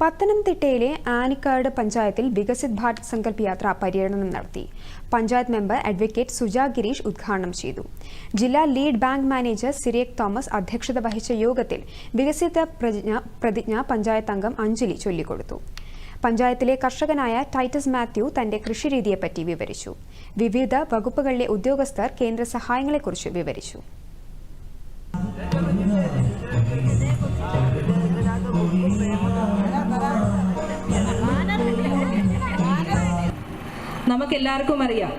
പത്തനംതിട്ടയിലെ ആനിക്കാട് പഞ്ചായത്തിൽ വികസിത് ഭാരത് സങ്കല്പ് യാത്ര പര്യടനം നടത്തി. പഞ്ചായത്ത് മെമ്പർ അഡ്വക്കേറ്റ് സുജാ ഗിരീഷ് ഉദ്ഘാടനം ചെയ്തു. ജില്ലാ lead bank manager Cyriac Thomas അധ്യക്ഷത വഹിച്ച യോഗത്തിൽ വികസിത പ്രതിജ്ഞ പ്രതിജ്ഞ പഞ്ചായത്ത് അംഗം അഞ്ജലി ചൊല്ലിക്കൊടുത്തു. പഞ്ചായത്തിലെ കർഷകനായ ടൈറ്റസ് മാത്യു തന്റെ കൃഷിരീതിയെപ്പറ്റി വിവരിച്ചു. വിവിധ വകുപ്പുകളിലെ ഉദ്യോഗസ്ഥർ കേന്ദ്ര സഹായങ്ങളെക്കുറിച്ച് വിവരിച്ചു. നമുക്കെല്ലാവർക്കും അറിയാം.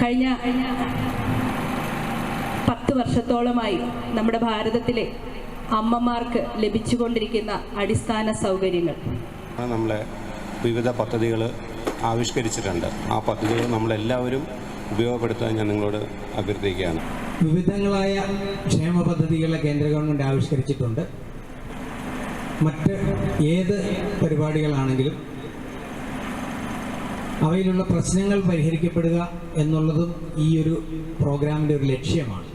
കഴിഞ്ഞ പത്ത് വർഷത്തോളമായി നമ്മുടെ ഭാരതത്തിലെ അമ്മമാർക്ക് ലഭിച്ചുകൊണ്ടിരിക്കുന്ന അടിസ്ഥാന സൗകര്യങ്ങൾ. നമ്മളെ വിവിധ പദ്ധതികൾ ആവിഷ്കരിച്ചിട്ടുണ്ട്. ആ പദ്ധതികൾ നമ്മളെല്ലാവരും ഉപയോഗപ്പെടുത്താൻ ഞാൻ നിങ്ങളോട് അഭ്യർത്ഥിക്കുകയാണ്. വിവിധങ്ങളായ ക്ഷേമ പദ്ധതികൾ കേന്ദ്ര ഗവൺമെന്റ് ആവിഷ്കരിച്ചിട്ടുണ്ട്. മറ്റ് ഏത് പരിപാടികളാണെങ്കിലും അവയിലുള്ള പ്രശ്നങ്ങൾ പരിഹരിക്കപ്പെടുക എന്നുള്ളതും ഈ ഒരു പ്രോഗ്രാമിന്റെ ഒരു ലക്ഷ്യമാണ്.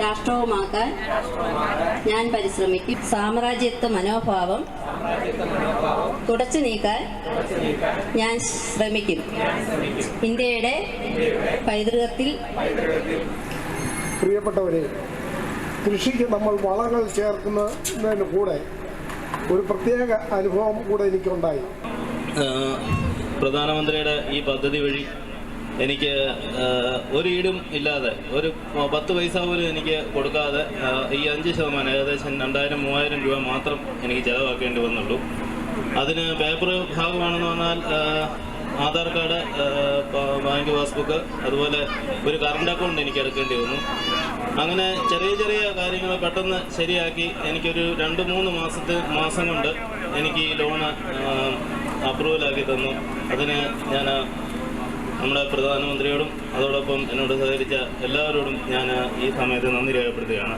രാഷ്ട്രവുമാക്കാൻ ഞാൻ പരിശ്രമിക്കും. സാമ്രാജ്യത്വ മനോഭാവം തുടച്ചു നീക്കാൻ ഞാൻ ശ്രമിക്കും. ഇന്ത്യയുടെ പൈതൃകത്തിൽ പ്രിയപ്പെട്ടവരെ കൃഷിക്ക് നമ്മൾ വളങ്ങൾ ചേർക്കുന്നതിന് കൂടെ ഒരു പ്രത്യേക അനുഭവം കൂടെ എനിക്കുണ്ടായി. പ്രധാനമന്ത്രിയുടെ ഈ പദ്ധതി വഴി എനിക്ക് ഒരു ഈടും ഇല്ലാതെ ഒരു പത്ത് പൈസ പോലും എനിക്ക് കൊടുക്കാതെ ഈ അഞ്ച് ശതമാനം ഏകദേശം രണ്ടായിരം മൂവായിരം രൂപ മാത്രം എനിക്ക് ചിലവാക്കേണ്ടി വന്നുള്ളൂ. അതിന് പേപ്പർ ഭാഗമാണെന്ന് പറഞ്ഞാൽ ആധാർ കാർഡ് ബാങ്ക് പാസ്ബുക്ക് അതുപോലെ ഒരു കറണ്ട് അക്കൗണ്ട് എനിക്ക് എടുക്കേണ്ടി വന്നു. അങ്ങനെ ചെറിയ ചെറിയ കാര്യങ്ങൾ പെട്ടെന്ന് ശരിയാക്കി. എനിക്കൊരു രണ്ട് മൂന്ന് മാസത്തെ മാസം കൊണ്ട് എനിക്ക് ഈ ലോണ് അപ്രൂവലാക്കി തന്നു അതിന് ഞാൻ നമ്മുടെ പ്രധാനമന്ത്രിയോടും അതോടൊപ്പം എന്നോട് സഹകരിച്ച എല്ലാവരോടും ഞാൻ ഈ സമയത്ത് നന്ദി രേഖപ്പെടുത്തുകയാണ്.